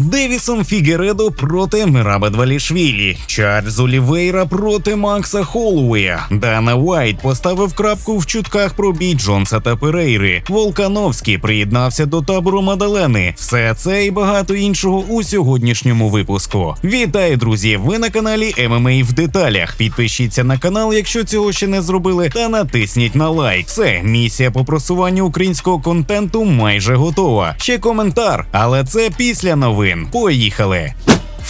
Девісон Фігередо проти Мираба Двалішвілі, Чарльз Олівейра проти Макса Холлоуея, Дана Уайт поставив крапку в чутках про бій Джонса та Перейри. Волкановський приєднався до табору Мадалени. Все це і багато іншого у сьогоднішньому випуску. Вітаю, друзі! Ви на каналі ММА в деталях. Підпишіться на канал, якщо цього ще не зробили, та натисніть на лайк. Все, місія по просуванню українського контенту майже готова. Ще коментар, але це після новин. Поїхали.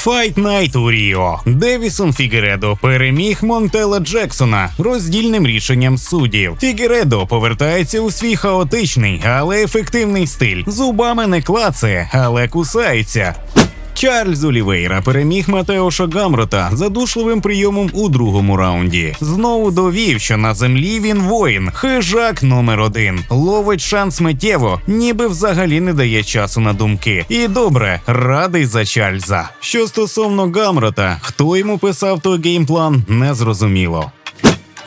Fight Night у Ріо. Девісон Фігередо переміг Монтела Джексона роздільним рішенням суддів. Фігередо повертається у свій хаотичний, але ефективний стиль. Зубами не клацає, але кусається. Чарльз Олівейра переміг Матеоша Гамрота задушливим прийомом у другому раунді. Знову довів, що на землі він воїн, хижак номер один. Ловить шанс миттєво, ніби взагалі не дає часу на думки. І добре, радий за Чарльза. Що стосовно Гамрота, хто йому писав той геймплан, не зрозуміло.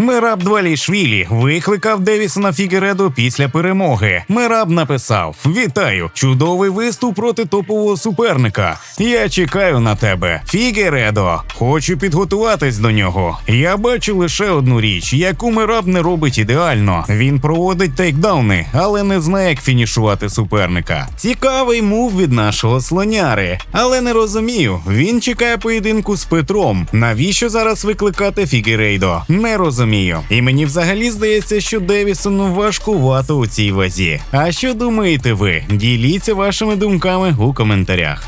Мераб Двалішвілі викликав Девісона Фігередо після перемоги. Мераб написав: Вітаю! Чудовий виступ проти топового суперника. Я чекаю на тебе, Фігередо. Хочу підготуватись до нього. Я бачу лише одну річ, яку Мераб не робить ідеально. Він проводить тейкдауни, але не знає, як фінішувати суперника. Цікавий мув від нашого слоняри, але не розумію. Він чекає поєдинку з Петром. Навіщо зараз викликати Фігерейдо? Не розумію. І мені взагалі здається, що Девісону важкувато у цій вазі. А що думаєте ви? Діліться вашими думками у коментарях.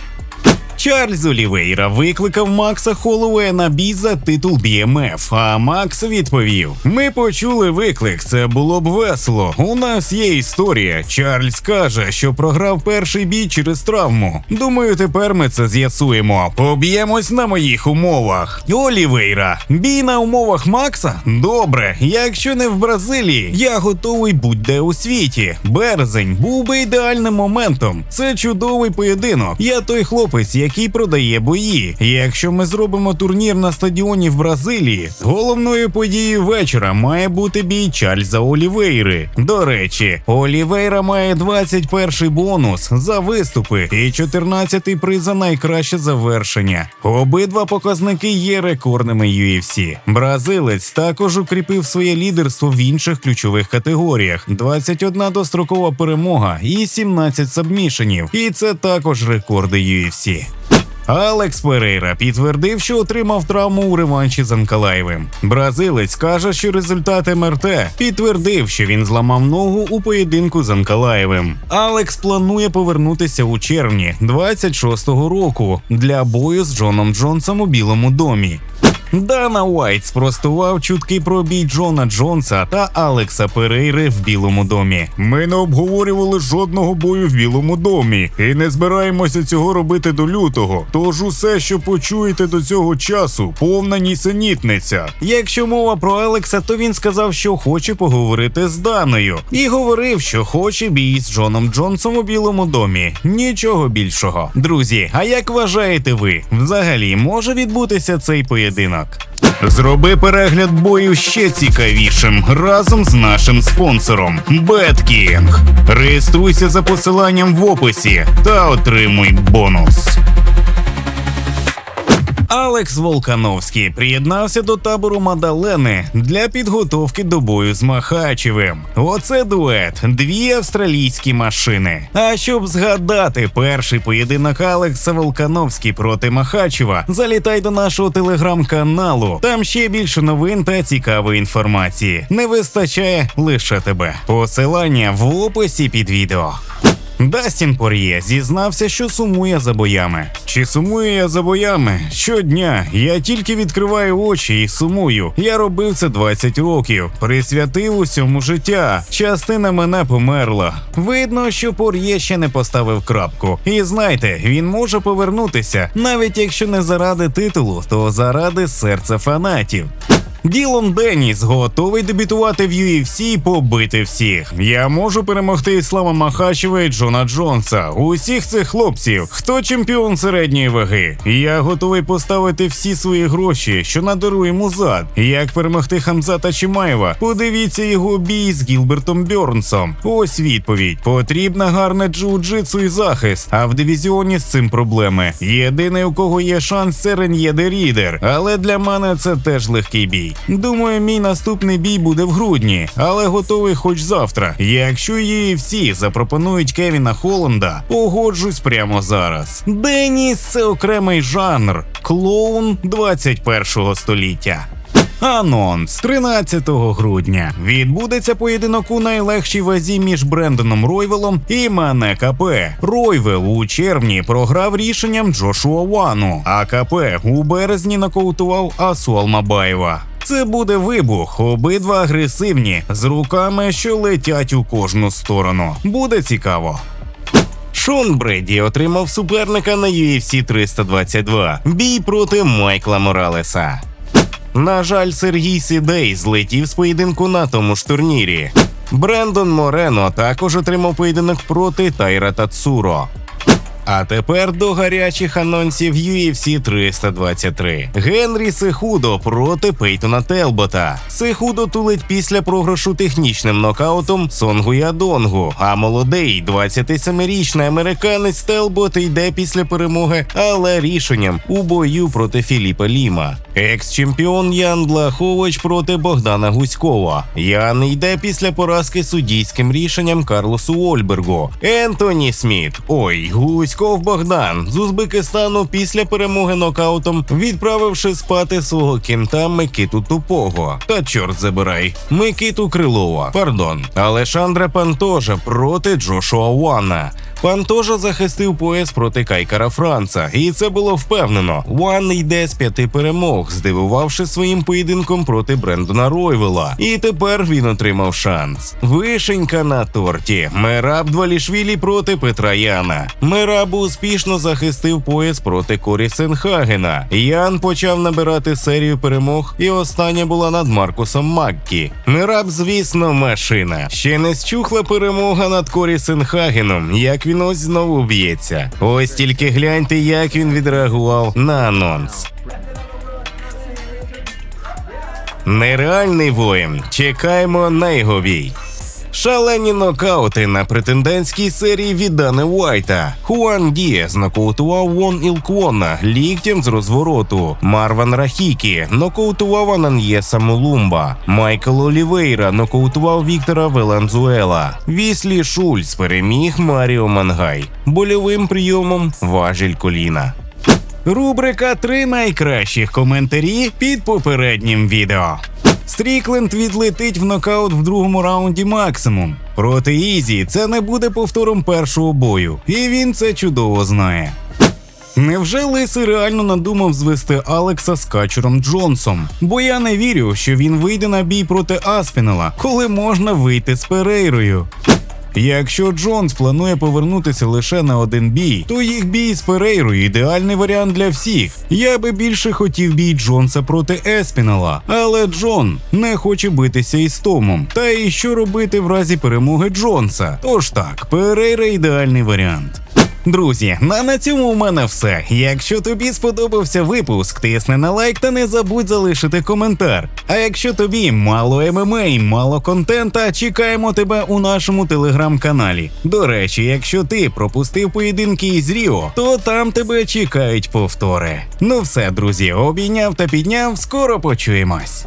Чарльз Олівейра викликав Макса Холлоуея на бій за титул BMF, а Макс відповів: Ми почули виклик, це було б весело. У нас є історія. Чарльз каже, що програв перший бій через травму. Думаю, тепер ми це з'ясуємо. Поб'ємось на моїх умовах. Олівейра, бій на умовах Макса? Добре, якщо не в Бразилії, я готовий будь-де у світі. Березень був би ідеальним моментом. Це чудовий поєдинок. Я той хлопець, який продає бої. Якщо ми зробимо турнір на стадіоні в Бразилії, головною подією вечора має бути бій Чарльза Олівейри. До речі, Олівейра має 21 бонус за виступи і 14 приз за найкраще завершення. Обидва показники є рекордними UFC. Бразилець також укріпив своє лідерство в інших ключових категоріях: 21 дострокова перемога і 17 сабмішенів. І це також рекорди UFC. Алекс Перейра підтвердив, що отримав травму у реванші з Анкалаєвим. Бразилець каже, що результат МРТ підтвердив, що він зламав ногу у поєдинку з Анкалаєвим. Алекс планує повернутися у червні 26-го року для бою з Джоном Джонсом у Білому домі. Дана Уайт спростував чутки про бій Джона Джонса та Алекса Перейри в Білому домі. Ми не обговорювали жодного бою в Білому домі і не збираємося цього робити до лютого. Тож усе, що почуєте до цього часу, повна нісенітниця. Якщо мова про Алекса, то він сказав, що хоче поговорити з Даною, і говорив, що хоче бій з Джоном Джонсом у Білому домі. Нічого більшого. Друзі, а як вважаєте ви? Взагалі може відбутися цей поєдинок? Зроби перегляд бою ще цікавішим разом з нашим спонсором BetKing. Реєструйся за посиланням в описі та отримуй бонус. Алекс Волкановський приєднався до табору Мадалени для підготовки до бою з Махачевим. Оце дует, дві австралійські машини. А щоб згадати перший поєдинок Алекса Волкановський проти Махачева, залітай до нашого телеграм-каналу. Там ще більше новин та цікавої інформації. Не вистачає лише тебе. Посилання в описі під відео. Дастін Пор'є зізнався, що сумує за боями. Чи сумую я за боями? Щодня я тільки відкриваю очі і сумую. Я робив це 20 років, присвятив усьому життя. Частина мене померла. Видно, що Пор'є ще не поставив крапку. І знайте, він може повернутися, навіть якщо не заради титулу, то заради серця фанатів. Ділон Деніс готовий дебютувати в UFC і побити всіх. Я можу перемогти Іслама Махачева і Джона Джонса. Усіх цих хлопців. Хто чемпіон середньої ваги? Я готовий поставити всі свої гроші, що надару йому зад. Як перемогти Хамзата Чимаєва? Подивіться його бій з Гілбертом Бьорнсом. Ось відповідь. Потрібна гарна джиу-джитсу і захист. А в дивізіоні з цим проблеми. Єдиний, у кого є шанс, це Рен'єде Рідер. Але для мене це теж легкий бій. Думаю, мій наступний бій буде в грудні, але готовий хоч завтра. Якщо її всі запропонують Кевіна Холланда, погоджусь прямо зараз. Деніс це окремий жанр, клоун 21-го століття. Анонс 13 грудня відбудеться поєдинок у найлегшій вазі між Брендоном Ройвелом і Мане КП. Ройвел у червні програв рішенням Джошуа Вану, а КП у березні нокаутував Асу Алмабаєва. Це буде вибух, обидва агресивні, з руками, що летять у кожну сторону. Буде цікаво. Шон Бреді отримав суперника на UFC 322 бій проти Майкла Моралеса. На жаль, Сергій Сідей злетів з поєдинку на тому ж турнірі. Брендон Морено також отримав поєдинок проти Тайра Тацуро. А тепер до гарячих анонсів UFC 323. Генрі Сехудо проти Пейтона Телбота. Сехудо тулить після програшу технічним нокаутом Сонгу Ядонгу. А молодий 27-річний американець Телбот йде після перемоги, але рішенням у бою проти Філіпа Ліма. Екс-чемпіон Ян Блахович проти Богдана Гуськова. Ян йде після поразки суддійським рішенням Карлосу Ольбергу. Ентоні Сміт. Ой, Гуськов Богдан з Узбекистану після перемоги нокаутом, відправивши спати свого кінта Микиту Тупого. Та чорт забирай, Микиту Крилова. Пардон. Алешандра Пантожа проти Джошуа Уана. Пантожа захистив пояс проти Кайкара Франца, і це було впевнено. Уан йде з п'яти перемог, здивувавши своїм поєдинком проти Брендона Ройвела. І тепер він отримав шанс. Вишенька на торті. Мераб Двалішвілі проти Петра Яна. Мераб успішно захистив пояс проти Корі Сенхагена. Ян почав набирати серію перемог, і остання була над Маркусом Маккі. Мераб, звісно, машина. Ще не счухла перемога над Корі Сенхагеном. Як він ось знову б'ється. Ось тільки гляньте, як він відреагував на анонс. Нереальний воїн. Чекаємо на його бій. Шалені нокаути на претендентській серії від Дани Уайта. Хуан Дієс нокаутував Вон Ілквона ліктем з розвороту. Марван Рахікі нокаутував Ананьєса Мулумба. Майкл Олівейра нокаутував Віктора Веланзуела. Віслі Шульц переміг Маріо Мангай. Больовим прийомом важіль коліна. Рубрика «Три найкращих коментарі під попереднім відео. Стрікленд відлетить в нокаут в другому раунді максимум. Проти Ізі це не буде повтором першого бою, і він це чудово знає. Невже Лисий реально надумав звести Алекса з Качером Джонсом? Бо я не вірю, що він вийде на бій проти Аспінела, коли можна вийти з Перейрою. Якщо Джонс планує повернутися лише на один бій, то їх бій з Перейрою ідеальний варіант для всіх. Я би більше хотів бій Джонса проти Еспінала, але Джон не хоче битися із Томом. Та і що робити в разі перемоги Джонса? Тож так, Перейра ідеальний варіант. Друзі, на, на цьому у мене все. Якщо тобі сподобався випуск, тисни на лайк та не забудь залишити коментар. А якщо тобі мало ММА, мало контента, чекаємо тебе у нашому телеграм-каналі. До речі, якщо ти пропустив поєдинки із Ріо, то там тебе чекають повтори. Ну все, друзі, обійняв та підняв, скоро почуємось.